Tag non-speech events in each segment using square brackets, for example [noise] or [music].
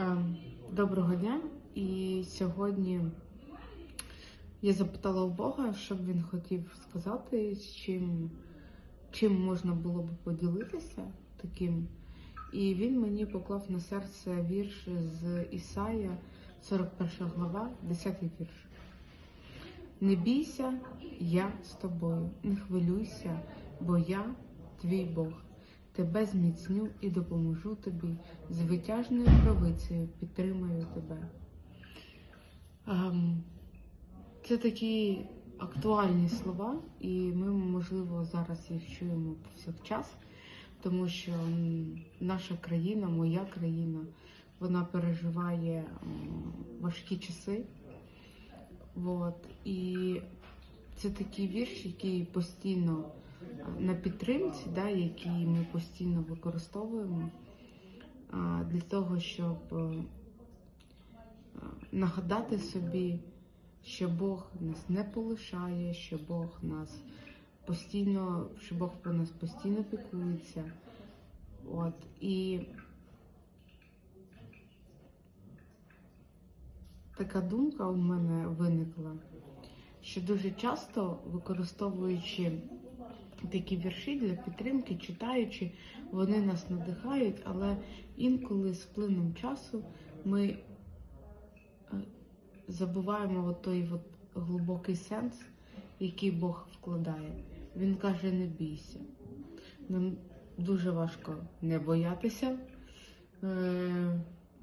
Ем, Доброго дня. І сьогодні я запитала у Бога, що б він хотів сказати, з чим, чим можна було б поділитися таким. І він мені поклав на серце вірш з Ісая, 41 глава, 10 вірш. Не бійся, я з тобою, не хвилюйся, бо я твій Бог. Тебе зміцню і допоможу тобі, з витяжною правицею підтримаю тебе. Ем, Це такі актуальні слова, і ми, можливо, зараз їх чуємо повсякчас, тому що наша країна, моя країна, вона переживає важкі часи. Вот. І це такий вірш, який постійно на підтримці, да, який ми постійно використовуємо для того, щоб е, нагадати собі, що Бог нас не полишає, що Бог нас постійно, що Бог про нас постійно піклується. От. І така думка у мене виникла, що дуже часто використовуючи такі вірші для підтримки, читаючи, вони нас надихають, але інколи з плином часу ми е, забуваємо той от глибокий сенс, який Бог вкладає. Він каже: не бійся. Нам дуже важко не боятися. Е,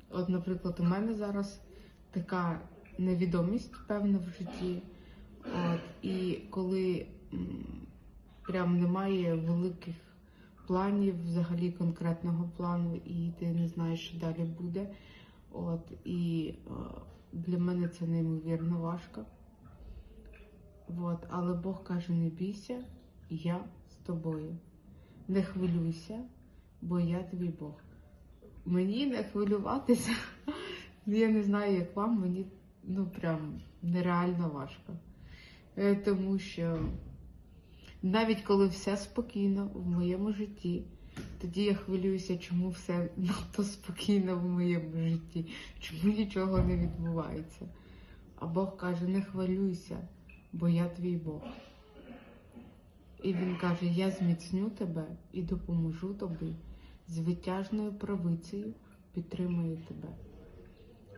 От, наприклад, у мене зараз така невідомість певна в житті. От, і коли прям немає великих планів, взагалі конкретного плану, і ти не знаєш, що далі буде. От, і е, для мене це неймовірно важко. От, але Бог каже: не бійся, я з тобою. Не хвилюйся, бо я твій Бог. Мені не хвилюватися. [laughs] Я не знаю, як вам, мені ну прям нереально важко. Е, Тому що навіть коли все спокійно в моєму житті, тоді я хвилююся, чому все надто спокійно в моєму житті, чому нічого не відбувається. А Бог каже: не хвилюйся, бо я твій Бог. І він каже: Я зміцню тебе і допоможу тобі з витяжною правицею підтримую тебе.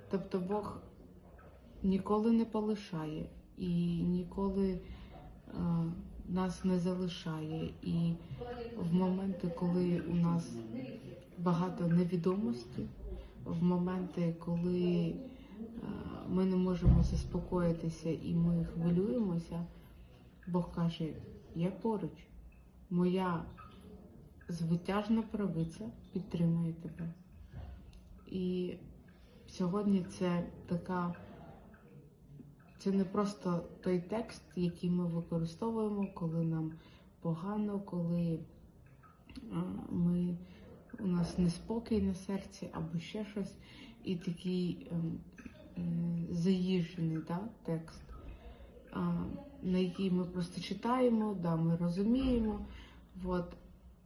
Тобто Бог ніколи не полишає і ніколи нас не залишає. І в моменти, коли у нас багато невідомості, в моменти, коли е, ми не можемо заспокоїтися і ми хвилюємося, Бог каже: Я поруч, моя звитяжна правиця підтримує тебе. І сьогодні це така, це не просто той текст, який ми використовуємо, коли нам погано, коли ми, у нас неспокій на серці або ще щось, і такий ем, е, заїжджений да, текст, на який ми просто читаємо, да, ми розуміємо, от,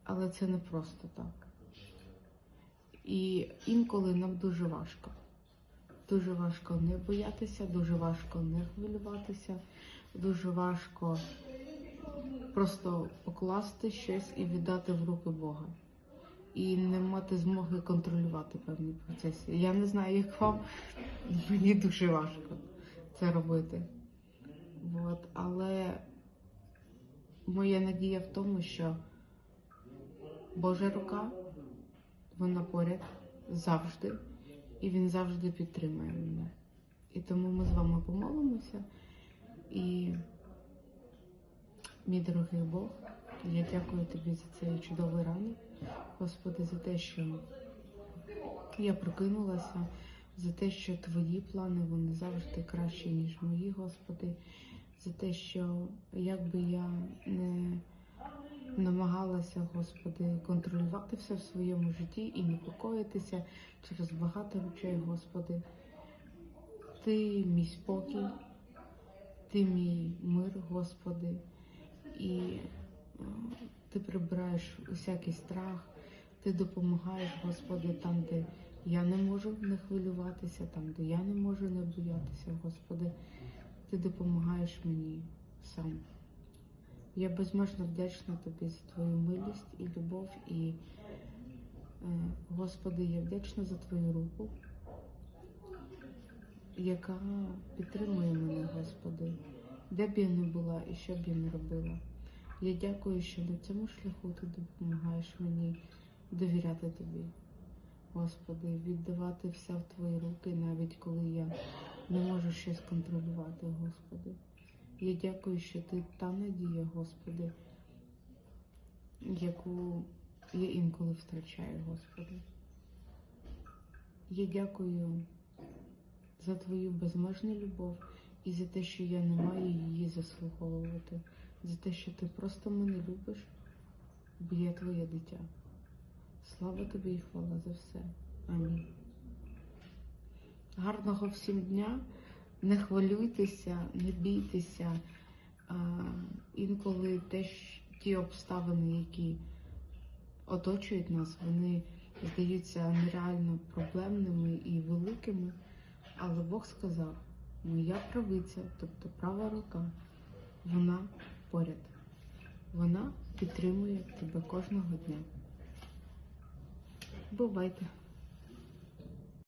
але це не просто так. І інколи нам дуже важко. Дуже важко не боятися, дуже важко не хвилюватися, дуже важко просто покласти щось і віддати в руки Бога. І не мати змоги контролювати певні процеси. Я не знаю, як вам, [laughs] мені дуже важко це робити. От. Але моя надія в тому, що Божа рука вона поряд завжди, і він завжди підтримує мене. І тому ми з вами помолимося. І, мій дорогий Бог, я дякую тобі за цей чудовий ранок, Господи, за те, що я прокинулася, за те, що твої плани вони завжди кращі, ніж мої, Господи, за те, що як би я не намагалася, Господи, контролювати все в своєму житті і непокоїтися через багато речей, Господи. Ти мій спокій, ти мій мир, Господи, і е, ти прибираєш усякий страх, ти допомагаєш, Господи, там, де я не можу не хвилюватися, там, де я не можу не боятися, Господи, Ти допомагаєш мені сам. Я безмежно вдячна тобі за твою милість і любов. І, е, Господи, я вдячна за твою руку, яка підтримує мене, Господи, де б я не була і що б я не робила. Я дякую, що на цьому шляху ти допомагаєш мені довіряти тобі. Господи, віддавати все в твої руки, навіть коли я не можу щось контролювати, Господи. Я дякую, що ти та надія, Господи, яку я інколи втрачаю, Господи. Я дякую за твою безмежну любов і за те, що я не маю її заслуговувати, за те, що ти просто мене любиш, бо я твоє дитя. Слава тобі і хвала за все. Амінь. Гарного всім дня. Не хвилюйтеся, не бійтеся. Інколи те, що- ті обставини, які оточують нас, вони здаються нереально проблемними і великими. Але Бог сказав, моя правиця, тобто права рука, вона поряд. Вона підтримує тебе кожного дня. Бувайте!